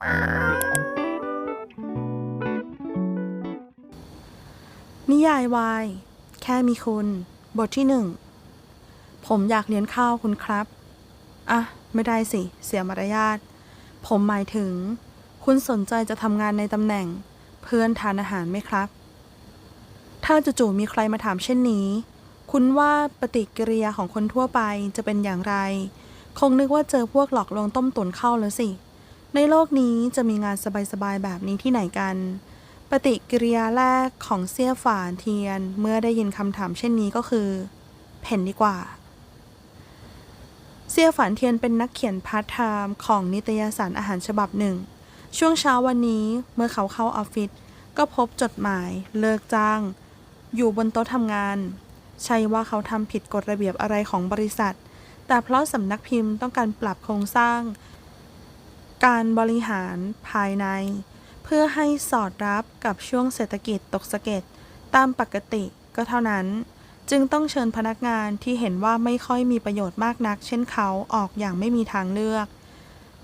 นิยายวาย แค่มีคุณ บทที่หนึ่ง ผมอยากเลี้ยงข้าวคุณครับ อะ ไม่ได้สิ เสียมารยาท ผมหมายถึง คุณสนใจจะทำงานในตำแหน่ง เพื่อนทานอาหารไหมครับ ถ้าจู่ๆมีใครมาถามเช่นนี้ คุณว่าปฏิกิริยาของคนทั่วไปจะเป็นอย่างไร คงนึกว่าเจอพวกหลอกลวงต้มตุ๋นเข้าแล้วสิ ในโลกนี้จะมีงานสบายๆแบบนี้ที่ไหนกัน ปฏิกิริยาแรกของเสี่ยฝานเทียนเมื่อได้ยินคำถามเช่นนี้ก็คือเพ่นดีกว่า เสี่ยฝานเทียนเป็นนักเขียนพาร์ทไทม์ของนิตยสารอาหารฉบับหนึ่ง ช่วงเช้าวันนี้เมื่อเขาเข้าออฟฟิศก็พบจดหมายเลิกจ้าง อยู่บนโต๊ะทำงาน ใช่ว่าเขาทำผิดกฎระเบียบอะไรของบริษัท แต่เพราะสำนักพิมพ์ต้องการปรับโครงสร้าง การบริหารภายใน เพื่อให้สอดรับกับช่วงเศรษฐกิจตกสะเก็ดตามปกติก็เท่านั้น จึงต้องเชิญพนักงานที่เห็นว่าไม่ค่อยมีประโยชน์มากนัก เช่นเขาออกอย่างไม่มีทางเลือก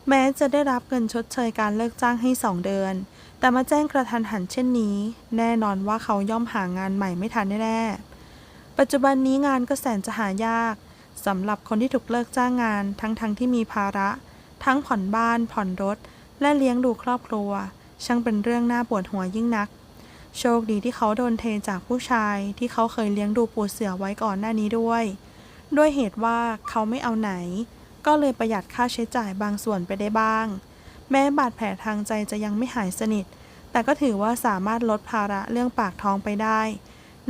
แม้จะได้รับเงินชดเชยการเลิกจ้างให้สองเดือน แต่มาแจ้งกระทันหันเช่นนี้ แน่นอนว่าเขาย่อมหางานใหม่ไม่ทันแน่ๆปัจจุบันนี้งานก็แสนจะหายากสำหรับคนที่ถูกเลิกจ้างงานทั้งๆทที่มีภาระ ทั้งผ่อนบ้านผ่อนรถ และเลี้ยงดูครอบครัว ช่างเป็นเรื่องน่าปวดหัวยิ่งนัก โชคดีที่เขาโดนเทจากผู้ชายที่เขาเคยเลี้ยงดูปูเสือไว้ก่อนหน้านี้ด้วย ด้วยเหตุว่าเขาไม่เอาไหน ก็เลยประหยัดค่าใช้จ่ายบางส่วนไปได้บ้าง แม้บาดแผลทางใจจะยังไม่หายสนิท แต่ก็ถือว่าสามารถลดภาระเรื่องปากท้องไปได้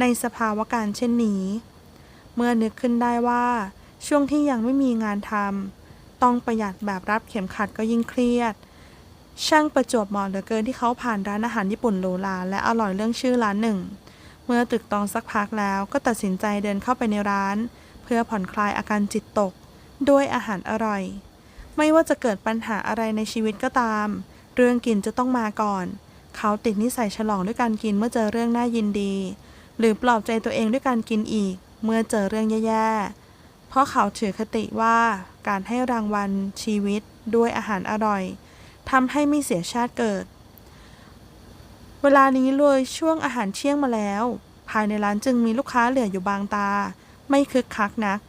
ในสภาวะการเช่นนี้ เมื่อนึกขึ้นได้ว่า ช่วงที่ยังไม่มีงานทำ ต้องประหยัดแบบรับเข็มขัดก็ยิ่งเครียด ช่างประจวบเหมาะเหลือเกินที่เขาผ่านร้านอาหารญี่ปุ่นหรูหราและอร่อยเรื่องชื่อร้านหนึ่ง เมื่อตึกตองสักพักแล้วก็ตัดสินใจเดินเข้าไปในร้าน เพื่อผ่อนคลายอาการจิตตก ด้วยอาหารอร่อย ไม่ว่าจะเกิดปัญหาอะไรในชีวิตก็ตาม เรื่องกินจะต้องมาก่อน เขาติดนิสัยฉลองด้วยการกินเมื่อเจอเรื่องน่ายินดี หรือปลอบใจตัวเองด้วยการกินอีก เมื่อเจอเรื่องแย่ๆเพราะเขาถือคติว่า การให้รางวัลชีวิตด้วยอาหารอร่อยทำให้ไม่เสียชาติเกิด เวลานี้เลยช่วงอาหารเที่ยงมาแล้ว ภายในร้านจึงมีลูกค้าเหลืออยู่บางตา ไม่คึกคักนัก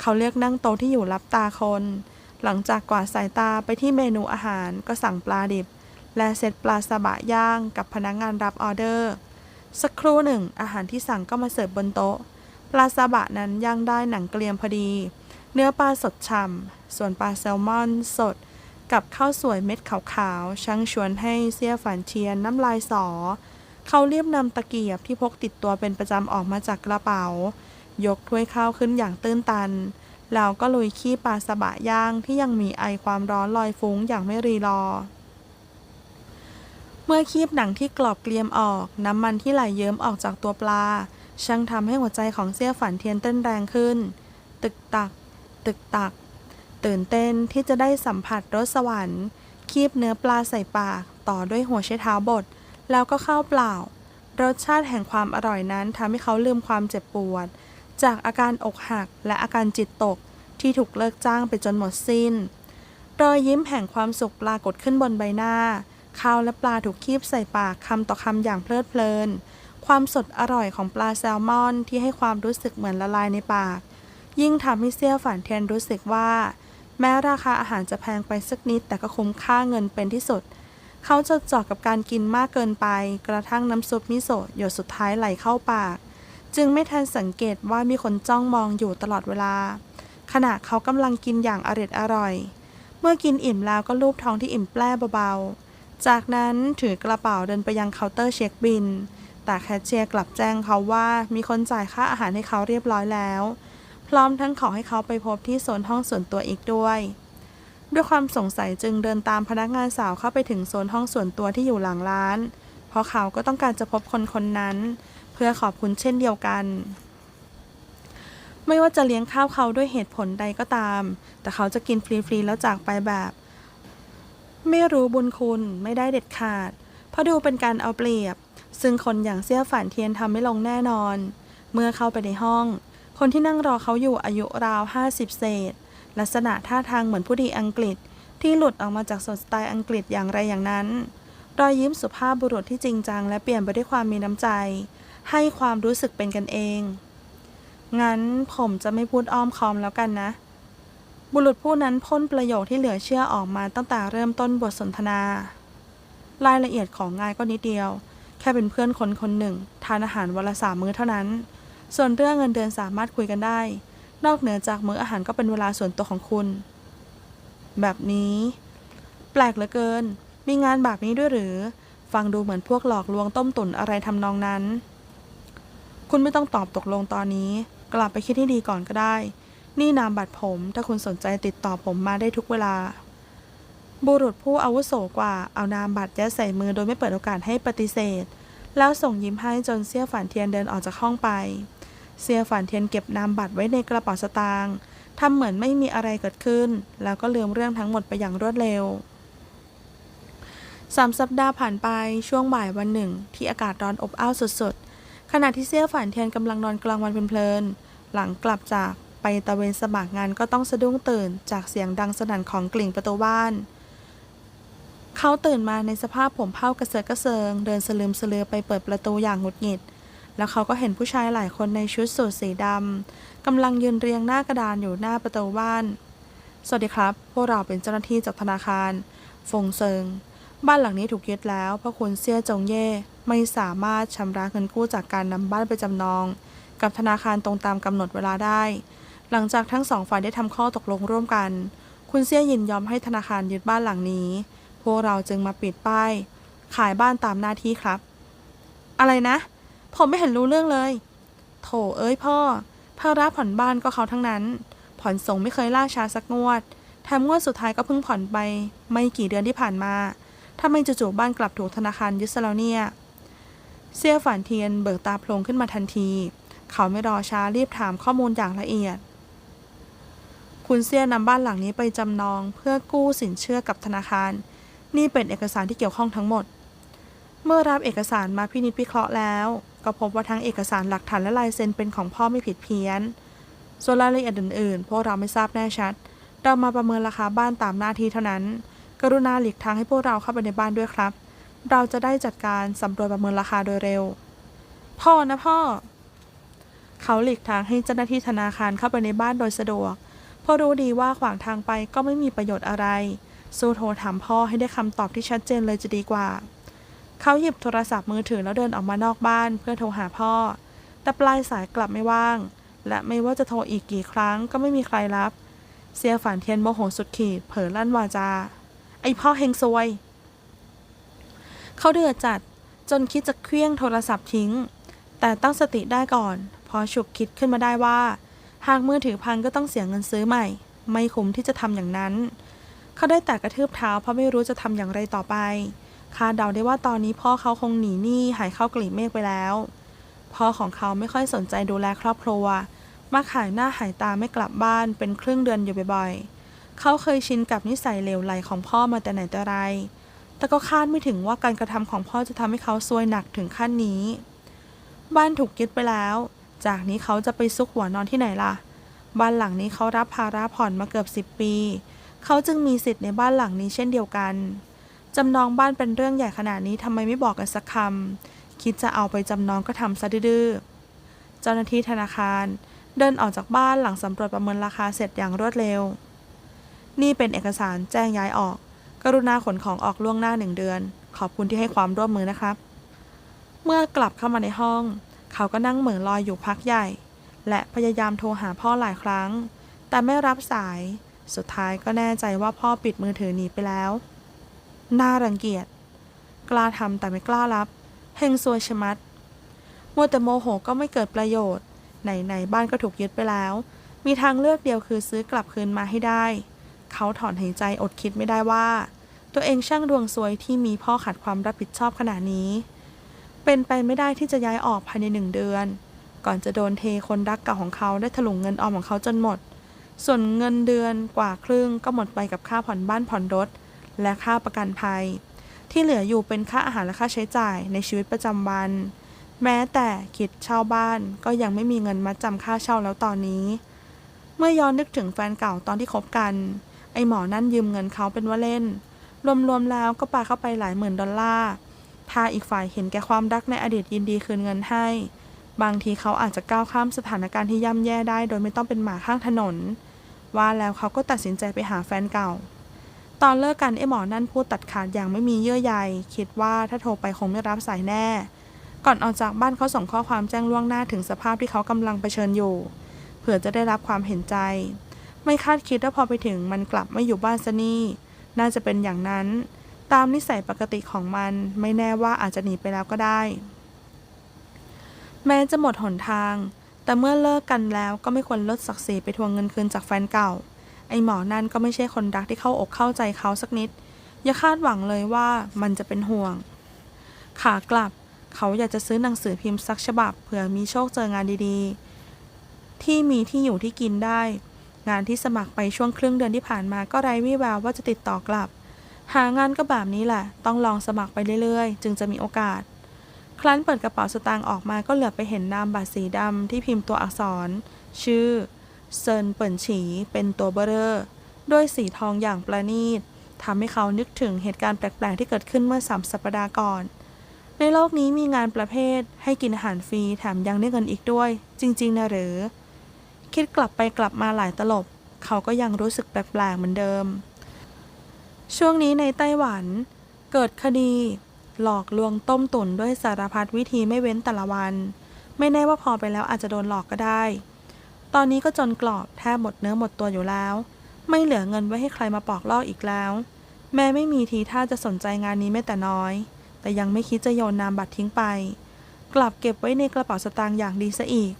เขาเลือกนั่งโต๊ะที่อยู่รับตาคน หลังจากกวาดสายตาไปที่เมนูอาหารก็สั่งปลาดิบ และเซตปลาซาบะย่างกับพนักงานรับออเดอร์ สักครู่หนึ่งอาหารที่สั่งก็มาเสิร์ฟบนโต๊ะ ปลาซาบะนั้นย่างได้หนังเกลียมพอดี เนื้อปลาสดฉ่ำ ส่วนปลาแซลมอนสด กับข้าวสวยเม็ดขาวๆช่างชวนให้เสียฝันเทียนน้ำลายสอ เขาเรียบนำตะเกียบที่พกติดตัวเป็นประจำออกมาจากกระเป๋า ยกถ้วยข้าวขึ้นอย่างตื้นตัน แล้วก็ลุยขี้ปลาสบะย่างที่ยังมีไอความร้อนลอยฟุ้งอย่างไม่รีรอ เมื่อคีบหนังที่กรอบเกลียมออก น้ำมันที่ไหลเยิ้มออกจากตัวปลา ช่างทำให้หัวใจของเสี่ยฝันเทียนเต้นแรงขึ้น ตึกตัก ตึกตัก ตื่นเต้นที่จะได้สัมผัสรสสวรรค์คีบเนื้อปลาใส่ปาก ต่อด้วยหัวไชเท้าบด แล้วก็ข้าวเปล่า รสชาติแห่งความอร่อยนั้นทำให้เขาลืมความเจ็บปวด จากอาการอกหักและอาการจิตตกที่ถูกเลิกจ้างไปจนหมดสิ้น รอยยิ้มแห่งความสุขปรากฏขึ้นบนใบหน้า ข้าวและปลาถูกคีบใส่ปากคำต่อคำอย่างเพลิดเพลิน ความสดอร่อยของปลาแซลมอนที่ให้ความรู้สึกเหมือนละลายในปาก ยิ่งทำให้เซี่ยฝันเทียนรู้สึกว่า แม้ราคาอาหารจะแพงไปสักนิด แต่ก็คุ้มค่าเงินเป็นที่สุด เขาจดจ่อกับการกินมากเกินไป กระทั่งน้ำซุปมิโซะหยดสุดท้ายไหลเข้าปาก จึงไม่ทันสังเกตว่ามีคนจ้องมองอยู่ตลอดเวลา ขณะเขากำลังกินอย่างอร็ดอร่อย เมื่อกินอิ่มแล้วก็ลูบท้องที่อิ่มแปร่เบาๆ จากนั้นถือกระเป๋าเดินไปยังเคาน์เตอร์เช็คบินแต่แคชเชียร์กลับแจ้งเขาว่ามีคนจ่ายค่าอาหารให้เขาเรียบร้อยแล้ว พร้อมทั้งขอให้เขาไปพบที่โซนห้องส่วนตัวอีกด้วย ด้วยความสงสัยจึงเดินตามพนักงานสาวเข้าไปถึงโซนห้องส่วนตัวที่อยู่หลังร้าน เพราะเขาก็ต้องการจะพบคนคนนั้น เพื่อขอบคุณเช่นเดียวกัน ไม่ว่าจะเลี้ยงข้าวเขาด้วยเหตุผลใดก็ตาม แต่เขาจะกินฟรีๆแล้วจากไปแบบ ไม่รู้บุญคุณไม่ได้เด็ดขาด เพราะดูเป็นการเอาเปรียบ ซึ่งคนอย่างเสี่ยฝันเทียนทำไม่ลงแน่นอน เมื่อเข้าไปในห้อง คนที่นั่งรอเขาอยู่อายุราว 50 เศษ ลักษณะท่าทางเหมือนผู้ดีอังกฤษ ที่หลุดออกมาจากสไตล์อังกฤษอย่างไรอย่างนั้น รอยยิ้มสุภาพบุรุษที่จริงจัง และเปลี่ยนไปด้วยความมีน้ำใจ ให้ความรู้สึกเป็นกันเอง งั้นผมจะไม่พูดอ้อมคอมแล้วกันนะ บุรุษผู้นั้นพ่นประโยคที่เหลือเชื่อออกมาตั้งแต่เริ่มต้นบทสนทนา รายละเอียดของงานก็นิดเดียว แค่เป็นเพื่อนคนคนหนึ่ง ทานอาหารวันละสามมื้อเท่านั้น ส่วนเรื่องเงินเดือนสามารถคุยกันได้ นอกเหนือจากมื้ออาหารก็เป็นเวลาส่วนตัวของคุณ แบบนี้ แปลกเหลือเกิน มีงานแบบนี้ด้วยหรือ ฟังดูเหมือนพวกหลอกลวงต้มตุ๋นอะไรทำนองนั้น คุณไม่ต้องตอบตกลงตอนนี้ กลับไปคิดให้ดีก่อนก็ได้ นี่นามบัตรผม ถ้าคุณสนใจติดต่อผมมาได้ทุกเวลาบุรุษผู้อาวุโสกว่าเอานามบัตรยัดใส่มือโดยไม่เปิดโอกาสให้ปฏิเสธ แล้วส่งยิ้มให้จนเสี่ยฝันเทียนเดินออกจากห้องไป เสี่ยฝันเทียนเก็บนามบัตรไว้ในกระเป๋าสตางค์ทำเหมือนไม่มีอะไรเกิดขึ้น แล้วก็ลืมเรื่องทั้งหมดไปอย่างรวดเร็วสามสัปดาห์ผ่านไปช่วงบ่ายวันหนึ่ง ที่อากาศร้อนอบอ้าวสุดๆ ขณะที่เสี่ยฝันเทียนกำลังนอนกลางวันเพลินๆหลังกลับจากไปตะเวนสมัครงานก็ต้องสะดุ้งตื่น จากเสียงดังสนั่นของกลิ่งประตูบ้าน เขาตื่นมาในสภาพผมเผ้ากระเสือกกระเซิง เดินสลืมสลือไปเปิดประตูอย่างหงุดหงิด แล้วเขาก็เห็นผู้ชายหลายคนในชุดสูทสีดำกำลังยืนเรียงหน้ากระดานอยู่หน้าประตูบ้าน สวัสดีครับ พวกเราเป็นเจ้าหน้าที่จากธนาคาร ฟงเซิง บ้านหลังนี้ถูกยึดแล้ว เพราะคุณเซี่ยจงเย่ไม่สามารถชำระเงินกู้จากการนำบ้านไปจำนอง กับธนาคารตรงตามกำหนดเวลาได้ หลังจากทั้งสองฝ่ายได้ทำข้อตกลงร่วมกัน คุณเซี่ยยินยอมให้ธนาคารยึดบ้านหลังนี้ พวกเราจึงมาปิดป้ายขายบ้านตามหน้าที่ครับ อะไรนะ ผมไม่เห็นรู้เรื่องเลย โถเอ้ยพ่อภาระผ่อนบ้านก็เขาทั้งนั้น ผ่อนส่งไม่เคยล่าช้าสักงวดแถมงวดสุดท้ายก็เพิ่งผ่อนไป ไม่กี่เดือนที่ผ่านมาถ้าไม่จู่ๆบ้านกลับถูกธนาคารยึดซะแล้วเนี่ย เสี่ยฝันเทียนเบิกตาโพลงขึ้นมาทันที เขาไม่รอช้ารีบถามข้อมูลอย่างละเอียด คุณเสี่ยนำบ้านหลังนี้ไปจำนองเพื่อกู้สินเชื่อกับธนาคาร นี่เป็นเอกสารที่เกี่ยวข้องทั้งหมด เมื่อรับเอกสารมาพินิจพิเคราะห์แล้ว ก็พบว่าทั้งเอกสารหลักฐานและลายเซ็นเป็นของพ่อไม่ผิดเพี้ยน ส่วนรายละเอียดอื่นๆ พวกเราไม่ทราบแน่ชัด เรามาประเมินราคาบ้านตามหน้าที่เท่านั้น กรุณาหลีกทางให้พวกเราเข้าไปในบ้านด้วยครับ เราจะได้จัดการสำรวจประเมินราคาโดยเร็ว พ่อนะพ่อ เขาหลีกทางให้เจ้าหน้าที่ธนาคารเข้าไปในบ้านโดยสะดวก เพราะรู้ดีว่าขวางทางไปก็ไม่มีประโยชน์อะไร สู้โทรถามพ่อให้ได้คำตอบที่ชัดเจนเลยจะดีกว่า เขาหยิบโทรศัพท์มือถือแล้วเดินออกมานอกบ้านเพื่อโทรหาพ่อ แต่ปลายสายกลับไม่ว่าง และไม่ว่าจะโทรอีกกี่ครั้งก็ไม่มีใครรับ เสียฝันเทียนโมโหสุดขีด เผลอลั่นวาจา ไอพ่อเฮงซวย เขาเดือดจัดจนคิดจะเคลี้ยงโทรศัพท์ทิ้ง แต่ตั้งสติได้ก่อน พอฉุกคิดขึ้นมาได้ว่า หากมือถือพังก็ต้องเสียเงินซื้อใหม่ ไม่คุ้มที่จะทำอย่างนั้น เขาได้แต่กระทืบเท้าเพราะไม่รู้จะทำอย่างไรต่อไป คาดเดาได้ว่าตอนนี้พ่อเขาคงหนีหนี้หายเข้ากลีบเมฆไปแล้ว พ่อของเขาไม่ค่อยสนใจดูแลครอบครัว มาขายหน้าหายตาไม่กลับบ้านเป็นครึ่งเดือนอยู่บ่อยๆ เขาเคยชินกับนิสัยเลวไหลของพ่อมาแต่ไหนแต่ไร แต่ก็คาดไม่ถึงว่าการกระทำของพ่อจะทำให้เขาซวยหนักถึงขั้นนี้ บ้านถูกยึดไปแล้ว จากนี้เขาจะไปซุกหัวนอนที่ไหนล่ะ บ้านหลังนี้เขารับภาระผ่อนมาเกือบสิบปี เขาจึงมีสิทธิ์ในบ้านหลังนี้เช่นเดียวกัน จำนองบ้านเป็นเรื่องใหญ่ขนาดนี้ทำไมไม่บอกกันสักคำคิดจะเอาไปจำนองก็ทำซะดื้อเจ้าหน้าที่ธนาคาร เดินออกจากบ้านหลังสำรวจประเมินราคาเสร็จอย่างรวดเร็ว นี่เป็นเอกสารแจ้งย้ายออก กรุณาขนของออกล่วงหน้าหนึ่งเดือน ขอบคุณที่ให้ความร่วมมือนะครับ เมื่อกลับเข้ามาในห้อง เขาก็นั่งเหม่อลอยอยู่พักใหญ่ และพยายามโทรหาพ่อหลายครั้ง แต่ไม่รับสาย สุดท้ายก็แน่ใจว่าพ่อปิดมือถือหนีไปแล้ว น่ารังเกียจ กล้าทำแต่ไม่กล้ารับ เฮงซวยชะมัด มัวแต่โมโหก็ไม่เกิดประโยชน์ ไหนๆบ้านก็ถูกยึดไปแล้ว มีทางเลือกเดียวคือซื้อกลับคืนมาให้ได้ เขาถอนหายใจอดคิดไม่ได้ว่า ตัวเองช่างดวงซวยที่มีพ่อขาดความรับผิดชอบขนาดนี้ เป็นไปไม่ได้ที่จะย้ายออกภายในหนึ่งเดือน ก่อนจะโดนเทคนรักเก่าของเขาได้ถลุงเงินออมของเขาจนหมด ส่วนเงินเดือนกว่าครึ่งก็หมดไปกับค่าผ่อนบ้านผ่อนรถ และค่าประกันภัย ที่เหลืออยู่เป็นค่าอาหารและค่าใช้จ่ายในชีวิตประจำวัน แม้แต่คิดเช่าบ้านก็ยังไม่มีเงินมาจำค่าเช่าแล้วตอนนี้ เมื่อย้อนนึกถึงแฟนเก่าตอนที่คบกัน ไอหมอนั่นยืมเงินเขาเป็นว่าเล่น รวมๆแล้วก็ปาเข้าไปหลายหมื่นดอลลาร์ถ้าอีกฝ่ายเห็นแก่ความรักในอดีตยินดีคืนเงินให้ บางทีเขาอาจจะก้าวข้ามสถานการณ์ที่ย่ำแย่ได้ โดยไม่ต้องเป็นหมาข้างถนน ว่าแล้วเขาก็ตัดสินใจไปหาแฟนเก่า ตอนเลิกกันไอ้หมอนั่นพูดตัดขาดอย่างไม่มีเยื่อใยคิดว่าถ้าโทรไปคงไม่รับสายแน่ ก่อนออกจากบ้านเขาส่งข้อความแจ้งล่วงหน้าถึงสภาพที่เขากำลังเผชิญอยู่ เผื่อจะได้รับความเห็นใจ ไม่คาดคิดว่าพอไปถึงมันกลับไม่อยู่บ้านซะนี่น่าจะเป็นอย่างนั้น ตามนิสัยปกติของมันไม่แน่ว่าอาจจะหนีไปแล้วก็ได้ แม้จะหมดหนทาง แต่เมื่อเลิกกันแล้วก็ไม่ควรลดศักดิ์ศรีไปทวงเงินคืนจากแฟนเก่า ไอหมอนั่นก็ไม่ใช่คนรักที่เข้าอกเข้าใจเขาสักนิด อย่าคาดหวังเลยว่ามันจะเป็นห่วง ขากลับ เขาอยากจะซื้อหนังสือพิมพ์สักฉบับเผื่อมีโชคเจองานดีๆ ที่มีที่อยู่ที่กินได้ งานที่สมัครไปช่วงครึ่งเดือนที่ผ่านมาก็ไร้วี่แววว่าจะติดต่อกลับ หางานก็แบบนี้แหละ ต้องลองสมัครไปเรื่อยๆ จึงจะมีโอกาส ครั้นเปิดกระเป๋าสตางค์ออกมาก็เหลือไปเห็นนามบัตรสีดำที่พิมพ์ตัวอักษร ชื่อ เซินเปิ่นฉีเป็นตัวเบอเรอร์ด้วยสีทองอย่างประณีตทำให้เขานึกถึงเหตุการณ์แปลก ๆ ที่เกิดขึ้นเมื่อสามสัปดาห์ก่อน ในโลกนี้มีงานประเภทให้กินอาหารฟรีแถมยังได้เงินอีกด้วย จริง ๆ นะหรือ คิดกลับไปกลับมาหลายตลบ เขาก็ยังรู้สึกแปลก ๆ เหมือนเดิม ช่วงนี้ในไต้หวัน เกิดคดี หลอกลวงต้มตุ๋นด้วยสารพัดวิธีไม่เว้นแต่ละวัน ไม่แน่ว่าพอไปแล้วอาจจะโดนหลอกก็ได้ ตอนนี้ก็จนกรอบแทบหมดเนื้อหมดตัวอยู่แล้ว ไม่เหลือเงินไว้ให้ใครมาปอกลอกอีกแล้ว แม้ไม่มีทีท่าจะสนใจงานนี้แม้แต่น้อย แต่ยังไม่คิดจะโยนนามบัตรทิ้งไป กลับเก็บไว้ในกระเป๋าสตางค์อย่างดีซะอีก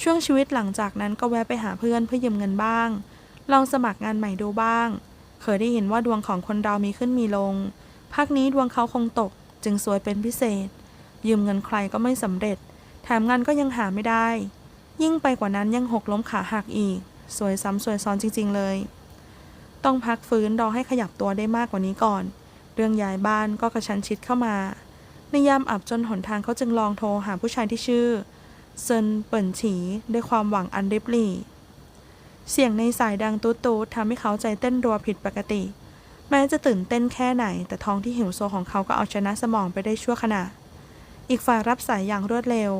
ช่วงชีวิตหลังจากนั้นก็แวะไปหาเพื่อนเพื่อยืมเงินบ้าง ลองสมัครงานใหม่ดูบ้าง เคยได้ยินว่าดวงของคนเรามีขึ้นมีลงพักนี้ดวงเขาคงตก จึงสวยเป็นพิเศษ ยืมเงินใครก็ไม่สำเร็จ แถมงานก็ยังหาไม่ได้ ยิ่งไปกว่านั้นยังหกล้มขาหักอีก สวยซ้ำสวยซ้อนจริง ๆ เลย ต้องพักฟื้นรอให้ขยับตัวได้มากกว่านี้ก่อน เรื่องย้ายบ้านก็กระชั้นชิดเข้ามา ในยามอับจนหนทางเขาจึงลองโทรหาผู้ชายที่ชื่อเซินเปิ่นฉีด้วยความหวังอันริบหรี่เสียงในสายดังตูดตูดทำให้เขาใจเต้นรัวผิดปกติ แม้จะตื่นเต้นแค่ไหน แต่ท้องที่หิวโซของเขาก็เอาชนะสมองไปได้ชั่วขณะ อีกฝ่ายรับสายอย่างรวดเร็ว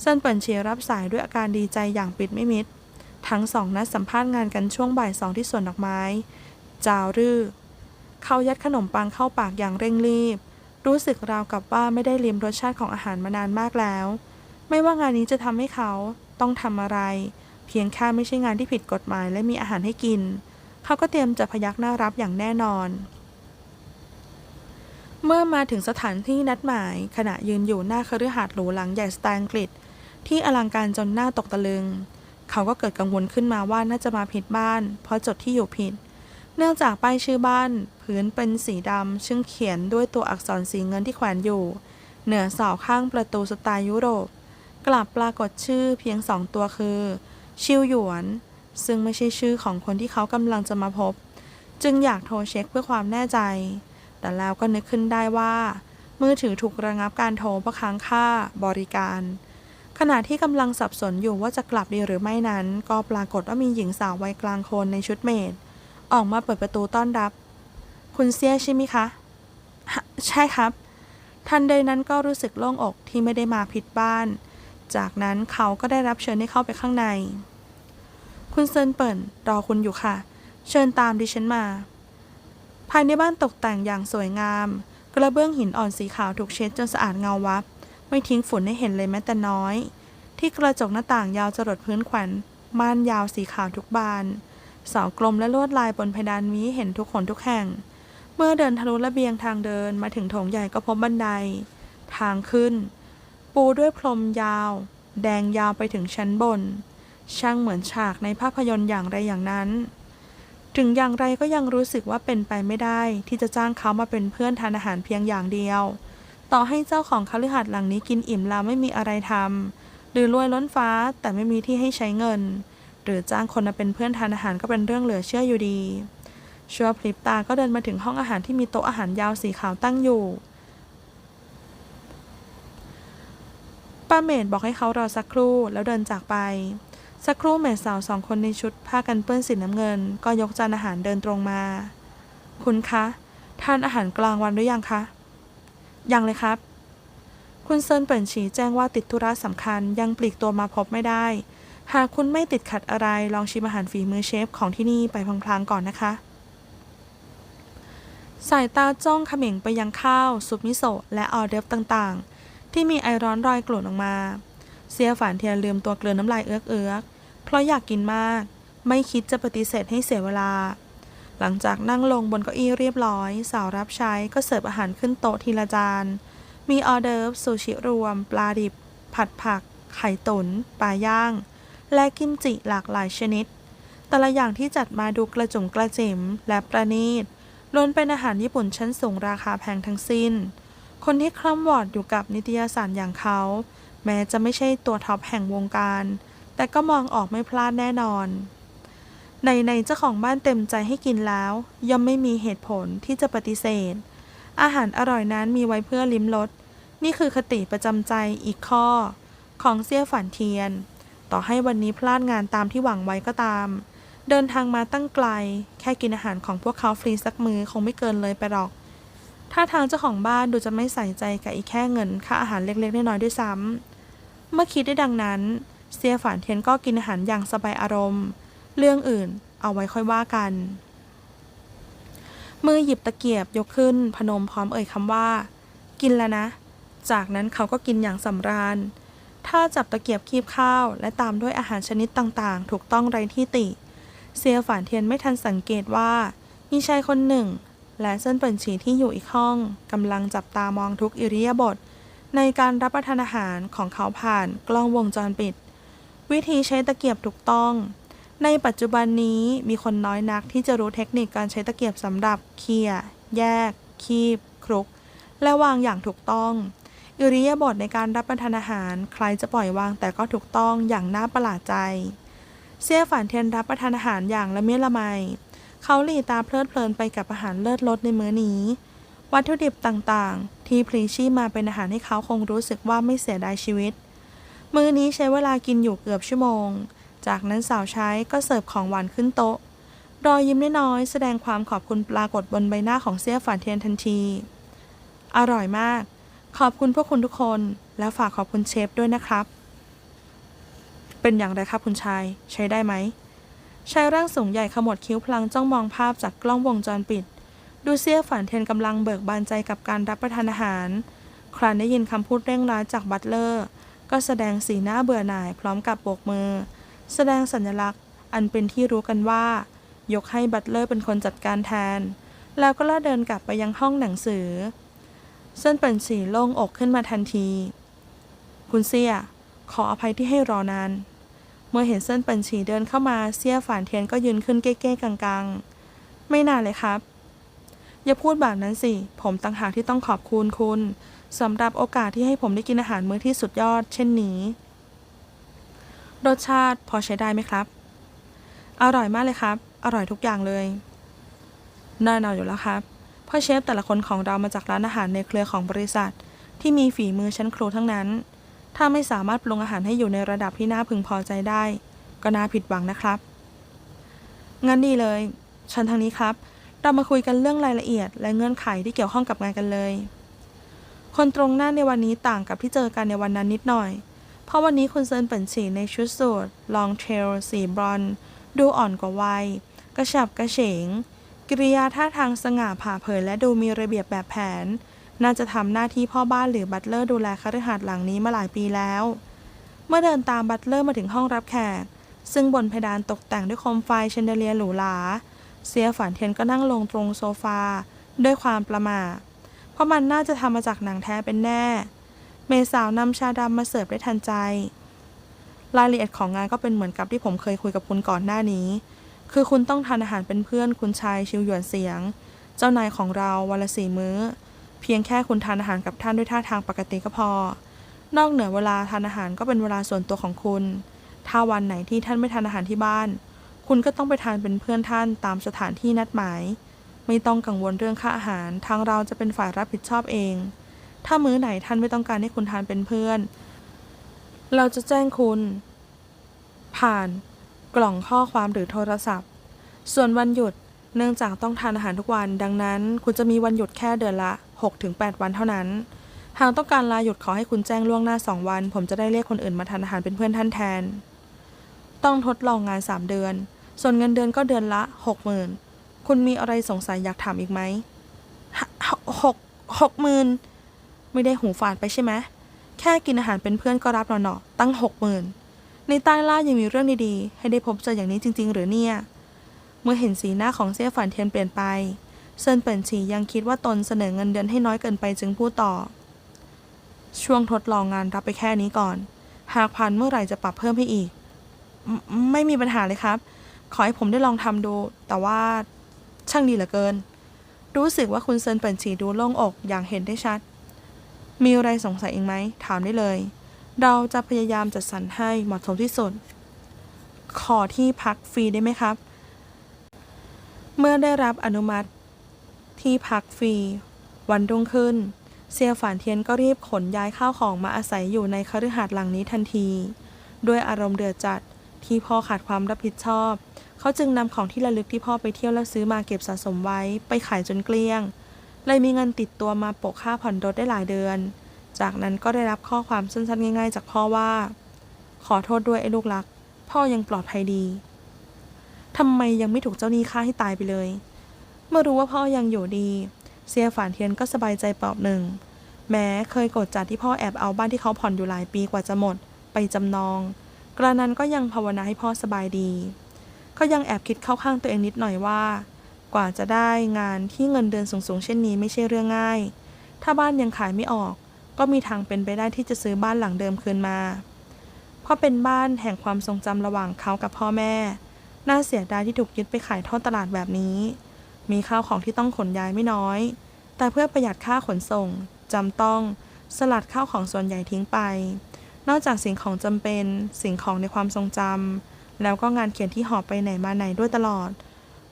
เซินเปิ่นฉียรับสายด้วยอาการดีใจอย่างปิดไม่มิด ทั้งสองนัดสัมภาษณ์งานกันช่วงบ่ายสองที่สวนดอกไม้ จาวรื้อเขายัดขนมปังเข้าปากอย่างเร่งรีบ รู้สึกราวกับว่าไม่ได้ลิ้มรสชาติของอาหารมานานมากแล้ว ไม่ว่างานนี้จะทำให้เขาต้องทำอะไร เพียงแค่ไม่ใช่งานที่ผิดกฎหมายและมีอาหารให้กิน เขาก็เตรียมจะพยักหน้ารับอย่างแน่นอนเมื่อมาถึงสถานที่นัดหมาย ขณะยืนอยู่หน้าคฤหาสน์หรูหลังใหญ่สไตล์อังกฤษ ที่อลังการจนหน้าตกตะลึง เขาก็เกิดกังวลขึ้นมาว่าน่าจะมาผิดบ้าน เพราะจดที่อยู่ผิด เนื่องจากป้ายชื่อบ้านพื้นเป็นสีดำซึ่งเขียนด้วยตัวอักษรสีเงินที่แขวนอยู่ เหนือเสาข้างประตูสไตล์ยุโรป กลับปรากฏชื่อเพียงสองตัวคือ ชิวหยวน ซึ่งไม่ใช่ชื่อของคนที่เขากำลังจะมาพบ จึงอยากโทรเช็คเพื่อความแน่ใจ แต่แล้วก็นึกขึ้นได้ว่า มือถือถูกระงับการโทรเพราะค้างค่าบริการ ขณะที่กำลังสับสนอยู่ว่าจะกลับดีหรือไม่นั้น ก็ปรากฏว่ามีหญิงสาววัยกลางคนในชุดเมดออกมาเปิดประตูต้อนรับ คุณเซียใช่ไหมคะะใช่ครับ ทันใดนั้นก็รู้สึกโล่งอกที่ไม่ได้มาผิดบ้าน จากนั้นเขาก็ได้รับเชิญให้เข้าไปข้างใน คุณเซินเปิ่นรอคุณอยู่ค่ะ เชิญตามดิฉันมา ภายในบ้านตกแต่งอย่างสวยงาม กระเบื้องหินอ่อนสีขาวถูกเช็ดจนสะอาดเงาวับ ไม่ทิ้งฝุ่นให้เห็นเลยแม้แต่น้อย ที่กระจกหน้าต่างยาวจรดพื้นแขวนม่านยาวสีขาวทุกบานเสากลมและลวดลายบนเพดานมีเห็นทุกคนทุกแห่ง เมื่อเดินทะลุระเบียงทางเดินมาถึงโถงใหญ่ก็พบบันได ทางขึ้น ปูด้วยพรมยาว แดงยาวไปถึงชั้นบน ช่างเหมือนฉากในภาพยนตร์อย่างไรอย่างนั้น ถึงอย่างไรก็ยังรู้สึกว่าเป็นไปไม่ได้ที่จะจ้างเขามาเป็นเพื่อนทานอาหารเพียงอย่างเดียว ต่อให้เจ้าของคฤหาสน์หลังนี้กินอิ่มแล้วไม่มีอะไรทำหรือรวยล้นฟ้าแต่ไม่มีที่ให้ใช้เงิน หรือจ้างคนมาเป็นเพื่อนทานอาหารก็เป็นเรื่องเหลือเชื่ออยู่ดีชั่วพริบตาก็เดินมาถึงห้องอาหารที่มีโต๊ะอาหารยาวสีขาวตั้งอยู่ป้าเมดบอกให้เขารอสักครู่แล้วเดินจากไป สักครู่แม่สาวสองคนในชุดผ้ากันเปื้อนสีน้ำเงิน ก็ยกจานอาหารเดินตรงมา คุณคะ ทานอาหารกลางวันหรือยังคะ ยังเลยครับ คุณเซินเปิ่นฉีแจ้งว่าติดธุระสำคัญยังปลีกตัวมาพบไม่ได้ หากคุณไม่ติดขัดอะไรลองชิมอาหารฝีมือเชฟของที่นี่ไปพลางๆก่อนนะคะ สายตาจ้องเขม่งไปยังข้าว ซุปมิโซะและออเดฟต่างๆ ที่มีไอร้อนรอยกลุ่นออกมา เสียฝานเทียนลืมตัวเกลือน้ำลายเอื้อกเอื้อกเพราะอยากกินมาก ไม่คิดจะปฏิเสธให้เสียเวลา หลังจากนั่งลงบนเก้าอี้เรียบร้อย สาวรับใช้ก็เสิร์ฟอาหารขึ้นโต๊ะทีละจาน มีออเดิร์ฟซูชิรวม ปลาดิบ ผัดผัก ไข่ตุน๋นปลาย่าง และกิมจิหลากหลายชนิด แต่ละอย่างที่จัดมาดูกระจุ่มกระจิ๋มและประณีตล้วนเป็นอาหารญี่ปุ่นชั้นสูงราคาแพงทั้งสิ้น คนที่คล่ำวอดอยู่กับนิตยสารอย่างเขา แม้จะไม่ใช่ตัวท็อปแห่งวงการ แต่ก็มองออกไม่พลาดแน่นอน ในในเจ้าของบ้านเต็มใจให้กินแล้ว ย่อมไม่มีเหตุผลที่จะปฏิเสธ อาหารอร่อยนั้นมีไว้เพื่อลิ้มรสนี่คือคติประจำใจอีกข้อ ของเสี่ยฝันเทียน ต่อให้วันนี้พลาดงานตามที่หวังไว้ก็ตาม เดินทางมาตั้งไกล แค่กินอาหารของพวกเขาฟรีสักมือคงไม่เกินเลยไปหรอกถ้าทางเจ้าของบ้านดูจะไม่ใส่ใจกับอีกแค่เงินค่าอาหารเล็กๆน้อยๆด้วยซ้ำเมื่อคิดได้ดังนั้น เสียฝันเทียนก็กินอาหารอย่างสบายอารมณ์ เรื่องอื่นเอาไว้ค่อยว่ากัน มือหยิบตะเกียบยกขึ้น พนมพร้อมเอ่ยคำว่า กินแล้วนะ จากนั้นเขาก็กินอย่างสำราญ ถ้าจับตะเกียบคีบข้าว และตามด้วยอาหารชนิดต่างๆ ถูกต้องไรที่ติ เซียฝานเทียนไม่ทันสังเกตว่า มีชายคนหนึ่ง และเส้นเปิ่นฉีที่อยู่อีกห้องกำลังจับตามองทุกอิริยาบถในการรับประทานอาหารของเขาผ่านกล้องวงจรปิด วิธีใช้ตะเกียบถูกต้อง ในปัจจุบันนี้มีคนน้อยนักที่จะรู้เทคนิคการใช้ตะเกียบสำหรับเคี่ย แยก คีบ ครุก และวางอย่างถูกต้อง อิริยาบถในการรับประทานอาหาร ใครจะปล่อยวางแต่ก็ถูกต้องอย่างน่าประหลาดใจ เสี่ยฝันเทียนรับประทานอาหารอย่างละเมียดละไม เขาหลีตาเพลิดเพลินไปกับอาหารเลิศรสในมื้อนี้ วัตถุดิบต่างๆ ที่พลีชีมาเป็นอาหารให้เขาคงรู้สึกว่าไม่เสียดายชีวิต มื้อนี้ใช้เวลากินอยู่เกือบชั่วโมง จากนั้นสาวใช้ก็เสิร์ฟของหวานขึ้นโต๊ะ รอยยิ้มน้อยๆแสดงความขอบคุณปรากฏบนใบหน้าของเสี่ยฝันเทียนทันที อร่อยมาก ขอบคุณพวกคุณทุกคน และฝากขอบคุณเชฟด้วยนะครับ เป็นอย่างไรครับคุณชาย ใช้ได้ไหมชายร่างสูงใหญ่ขมวดคิ้วพลางจ้องมองภาพจากกล้องวงจรปิด ดูเซี่ยฝันเทียนกำลังเบิกบานใจกับการรับประทานอาหาร ครานได้ยินคำพูดเร่งร้าจากบัตเลอร์ ก็แสดงสีหน้าเบื่อหน่ายพร้อมกับโบกมือ แสดงสัญลักษณ์ อันเป็นที่รู้กันว่า ยกให้บัตเลอร์เป็นคนจัดการแทน แล้วก็ล่าเดินกลับไปยังห้องหนังสือ เส้นเป็นสีโล่งอกขึ้นมาทันที คุณเซีย ขออภัยที่ให้รอนาน เมื่อเห็นเส้นเป็นฉีเดินเข้ามาเสียฝานเทียนก็ยืนขึ้นเก้ๆกังๆ ไม่นานเลยครับ อย่าพูดแบบนั้นสิ ผมต่างหากที่ต้องขอบคุณคุณสำหรับโอกาสที่ให้ผมได้กินอาหารมื้อที่สุดยอด เช่นนี้ รสชาติพอใช้ได้ไหมครับ อร่อยมากเลยครับ อร่อยทุกอย่างเลยแน่นอนอยู่แล้วครับพราะเชฟแต่ละคนของเรามาจากร้านอาหารในเครือของบริษัท ที่มีฝีมือชั้นครูทั้งนั้น ถ้าไม่สามารถปรุงอาหารให้อยู่ในระดับที่น่าพึงพอใจได้ ก็น่าผิดหวังนะครับ งั้นดีเลยฉันทางนี้ครับ เรามาคุยกันเรื่องรายละเอียด และเงื่อนไขที่เกี่ยวข้องกับงานกันเลย คนตรงหน้าในวันนี้ต่างกับที่เจอกันในวันนั้นนิดหน่อย เพราะวันนี้คุณเซินเปิ่นฉีในชุดสูทลองเทลสีบรอน ดูอ่อนกว่าวัย กระฉับกระเฉง กิริยาท่าทางสง่าผ่าเผยและดูมีระเบียบแบบแผน น่าจะทำหน้าที่พ่อบ้านหรือบัตเลอร์ดูแลคฤหาสน์หลังนี้มาหลายปีแล้ว เมื่อเดินตามบัตเลอร์มาถึงห้องรับแขก ซึ่งบนเพดานตกแต่งด้วยโคมไฟแชนเดเลียหรูหราเสียฝันเทียนก็นั่งลงตรงโซฟา ด้วยความประม่าเพราะมันน่าจะทำมาจากหนังแท้เป็นแน่ เมสาวนำชาดำมาเสิร์ฟได้ทันใจ รายละเอียดของงานก็เป็นเหมือนกับที่ผมเคยคุยกับคุณก่อนหน้านี้ คือคุณต้องทานอาหารเป็นเพื่อนคุณชายชิวหยวนเสียง เจ้านายของเราวันละสี่มื้อ เพียงแค่คุณทานอาหารกับท่านด้วยท่าทางปกติก็พอ นอกเหนือเวลาทานอาหารก็เป็นเวลาส่วนตัวของคุณ ถ้าวันไหนที่ท่านไม่ทานอาหารที่บ้าน คุณก็ต้องไปทานเป็นเพื่อนท่านตามสถานที่นัดหมาย ไม่ต้องกังวลเรื่องค่าอาหาร ทางเราจะเป็นฝ่ายรับผิดชอบเอง ถ้ามื้อไหนท่านไม่ต้องการให้คุณทานเป็นเพื่อน เราจะแจ้งคุณ ผ่านกล่องข้อความหรือโทรศัพท์ ส่วนวันหยุดเนื่องจากต้องทานอาหารทุกวัน ดังนั้น คุณจะมีวันหยุดแค่เดือนละ 6-8 วันเท่านั้น หากต้องการลาหยุดขอให้คุณแจ้งล่วงหน้า 2 วัน ผมจะได้เรียกคนอื่นมาทานอาหารเป็นเพื่อนท่านแทน ต้องทดลองงาน 3 เดือน ส่วนเงินเดือนก็เดือนละ 60,000 คุณมีอะไรสงสัยอยากถามอีกไหมหหกหกหมื่น ไม่ได้หูฝาดไปใช่ไหมแค่กินอาหารเป็นเพื่อนก็รับหนอๆตั้งหกหมื่นในใต้ล่ายังมีเรื่องดีๆ ให้ได้พบเจออย่างนี้จริง ๆ หรือเนี่ย เมื่อเห็นสีหน้าของเซี่ยฝันเทียนเปลี่ยนไปเซินเปิ่นฉียังคิดว่าตนเสนอเงินเดือนให้น้อยเกินไปจึงพูดต่อ ช่วงทดลองงานรับไปแค่นี้ก่อน หากผ่านเมื่อไหร่จะปรับเพิ่มให้อีก ไม่ไม่มีปัญหาเลยครับ ขอให้ผมได้ลองทำดู แต่ว่าช่างดีเหลือเกิน รู้สึกว่าคุณเซินเปิ่นฉีดูโล่งอกอย่างเห็นได้ชัด มีอะไรสงสัยอีกไหม ถามได้เลย เราจะพยายามจัดสรรให้เหมาะสมที่สุด ขอที่พักฟรีได้ไหมครับ เมื่อได้รับอนุมัติ ที่พักฟรี วันรุ่งขึ้น เซียฝานเทียนก็รีบขนย้ายข้าวของมาอาศัยอยู่ในคฤหาสน์หลังนี้ทันที ด้วยอารมณ์เดือดจัดที่พ่อขาดความรับผิดชอบ เขาจึงนำของที่ระลึกที่พ่อไปเที่ยวแล้วซื้อมาเก็บสะสมไว้ ไปขายจนเกลี้ยง เลยมีเงินติดตัวมาโปะค่าผ่อนรถได้หลายเดือน จากนั้นก็ได้รับข้อความสั้นๆง่าย ๆ จากพ่อว่า ขอโทษด้วยไอ้ลูกรัก พ่อยังปลอดภัยดีทำไมยังไม่ถูกเจ้าหนี้ฆ่าให้ตายไปเลย เมื่อรู้ว่าพ่อยังอยู่ดี เซียฝานเทียนก็สบายใจเปลอบหนึ่ง แม้เคยโกรธจัดที่พ่อแอบเอาบ้านที่เขาผ่อนอยู่หลายปีกว่าจะหมด ไปจำนอง กระนั้นก็ยังภาวนาให้พ่อสบายดี ก็ยังแอบคิดเข้าข้างตัวเองนิดหน่อยว่า กว่าจะได้งานที่เงินเดือนสูงๆ เช่นนี้ไม่ใช่เรื่องง่าย ถ้าบ้านยังขายไม่ออก ก็มีทางเป็นไปได้ที่จะซื้อบ้านหลังเดิมคืนมา เพราะเป็นบ้านแห่งความทรงจำระหว่างเขากับพ่อแม่ น่าเสียดายที่ถูกยึดไปขายทอดตลาดแบบนี้ มีข้าวของที่ต้องขนย้ายไม่น้อย แต่เพื่อประหยัดค่าขนส่งจำต้องสลัดข้าวของส่วนใหญ่ทิ้งไป นอกจากสิ่งของจำเป็น สิ่งของในความทรงจำแล้วก็งานเขียนที่หอบไปไหนมาไหนด้วยตลอด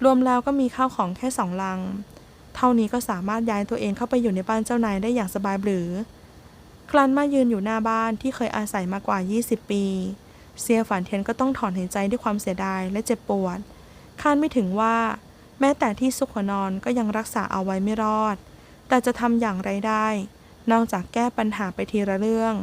รวมแล้วก็มีข้าวของแค่สองลัง เท่านี้ก็สามารถย้ายตัวเองเข้าไปอยู่ในบ้านเจ้านายได้อย่างสบายหรือครั้นมายืนอยู่หน้าบ้านที่เคยอาศัยมากว่า 20 ปี เซียฝันเทียนก็ต้องถอนหายใจด้วยความเสียดายและเจ็บปวด คาดไม่ถึงว่า แม้แต่ที่ซุกหัวนอนก็ยังรักษาเอาไว้ไม่รอด แต่จะทำอย่างไรได้ นอกจากแก้ปัญหาไปทีละเรื่อง